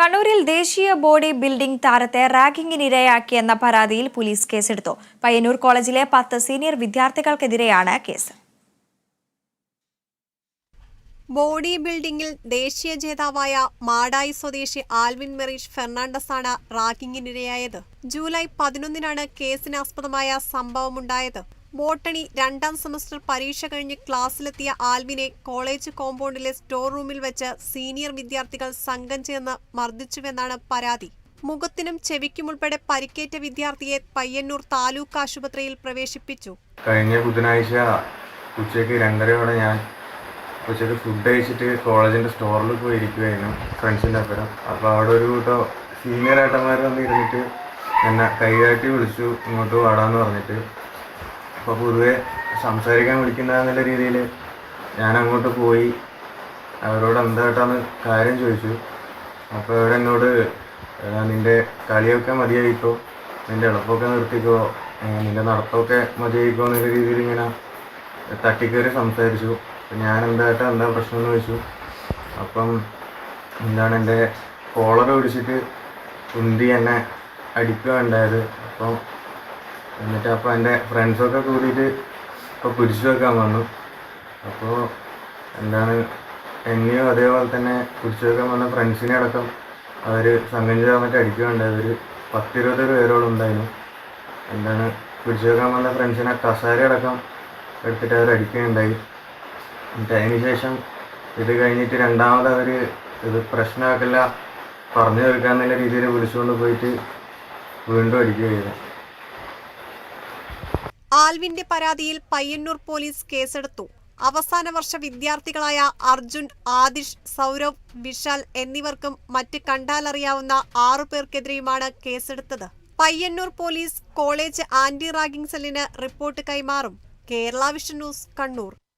കണ്ണൂരിൽ ദേശീയ body building താരത്തെ റാഗിംഗിനിരയാക്കിയെന്ന പരാതിയിൽ പോലീസ് കേസെടുത്തു. പയ്യന്നൂർ കോളേജിലെ പത്ത് സീനിയർ വിദ്യാർത്ഥികൾക്കെതിരെയാണ് കേസ്. ബോഡി ബിൽഡിംഗിൽ ദേശീയ ജേതാവായ മാടായി സ്വദേശി ആൽവിൻ മെറീഷ് ഫെർണാണ്ടസാണ് റാഗിങ്ങിനിരയായത്. ജൂലൈ പതിനൊന്നിനാണ് കേസിനാസ്പദമായ സംഭവമുണ്ടായത്. ബോട്ടണി രണ്ടാം സെമസ്റ്റർ പരീക്ഷ കഴിഞ്ഞ് ക്ലാസ്സിലെത്തിയ ആൽവിനെ കോളേജ് കോമ്പൗണ്ടിലെ സ്റ്റോർ റൂമിൽ വെച്ച് സീനിയർ വിദ്യാർത്ഥികൾ സംഘം ചേർന്ന് മർദ്ദിച്ചുവെന്നാണ് പരാതി. മുഖത്തിനും ചെവിക്കും ഉൾപ്പെടെ പരിക്കേറ്റ വിദ്യാർത്ഥിയെ പയ്യന്നൂർ താലൂക്ക് ആശുപത്രിയിൽ പ്രവേശിപ്പിച്ചു. കഴിഞ്ഞ ബുധനാഴ്ച ഉച്ചയ്ക്ക് രണ്ടരയോടെ ഞാൻ ഉച്ചയ്ക്ക് ഫുഡ് കഴിച്ചിട്ട് കോളേജിന്റെ സ്റ്റോറിൽ പോയി ഇരിക്കുമായിരുന്നു ഫ്രണ്ട്സിന്റെ അപ്പുറം. അപ്പോൾ അവിടെ ഒരു കൂട്ടം സീനിയർ ഏട്ടന്മാർ വന്ന് ഇരുന്നിട്ട് എന്നെ കൈകാട്ടി വിളിച്ചു ഇങ്ങോട്ട് വാടാന്ന് പറഞ്ഞിട്ട്. അപ്പോൾ പൊതുവെ സംസാരിക്കാൻ വിളിക്കുന്ന എന്നുള്ള രീതിയിൽ ഞാൻ അങ്ങോട്ട് പോയി. അവരോട് എന്തായിട്ടാന്ന് കാര്യം ചോദിച്ചു. അപ്പോൾ അവരെന്നോട് "എടാ, നിന്റെ കളിയൊക്കെ മതിയായിക്കോ നിന്റെ എളുപ്പമൊക്കെ നിർത്തിക്കോ? നിന്റെ നടത്തമൊക്കെ മതിയായിക്കോ എന്നുള്ള രീതിയിൽ ഇങ്ങനെ തട്ടിക്കയറി സംസാരിച്ചു. ഞാൻ എന്തായിട്ട് എന്താ പ്രശ്നം എന്ന് ചോദിച്ചു. അപ്പം എന്താണ് എന്റെ കോളർ പിടിച്ചിട്ട് ഉന്തി എന്നെ അടിക്കുക ഉണ്ടായത് അപ്പം എന്നിട്ട് അപ്പോൾ എന്റെ ഫ്രണ്ട്സൊക്കെ കൂടിയിട്ട് ഇപ്പോൾ പിടിച്ചു വെക്കാൻ വന്നു. അപ്പോൾ എന്താണ് എന്നെയും അതേപോലെ തന്നെ പിടിച്ചു വെക്കാൻ വന്ന ഫ്രണ്ട്സിനെ അടക്കം അവർ സംഘം ചേർന്നിട്ട് അടിക്കുകയുണ്ടായത് ഒരു പത്തിരുപത് പേരോളം ഉണ്ടായിരുന്നു. എന്താണ് പിടിച്ചു വെക്കാൻ വന്ന ഫ്രണ്ട്സിനെ കസാര അടക്കം എടുത്തിട്ട് അവർ അടിക്കുകയുണ്ടായി. എന്നിട്ട് അതിന് ശേഷം ഇത് കഴിഞ്ഞിട്ട് രണ്ടാമത് അവർ ഇത് പ്രശ്നമാക്കില്ല പറഞ്ഞു തീർക്കാന്നുള്ള രീതിയിൽ വിളിച്ചുകൊണ്ട് പോയിട്ട് വീണ്ടും അടിക്കുകയായിരുന്നു. ആൽവിന്റെ പരാതിയിൽ പയ്യന്നൂർ പോലീസ് കേസെടുത്തു. അവസാന വർഷ വിദ്യാർത്ഥികളായ അർജുൻ ആദിഷ് സൗരവ് വിശാൽ എന്നിവർക്കും മറ്റ് കണ്ടാലറിയാവുന്ന ആറു പേർക്കെതിരെയുമാണ് കേസെടുത്തത്. Payyannur police college anti ragging സെല്ലിന് റിപ്പോർട്ട് കൈമാറും. Kerala vision news Kannur.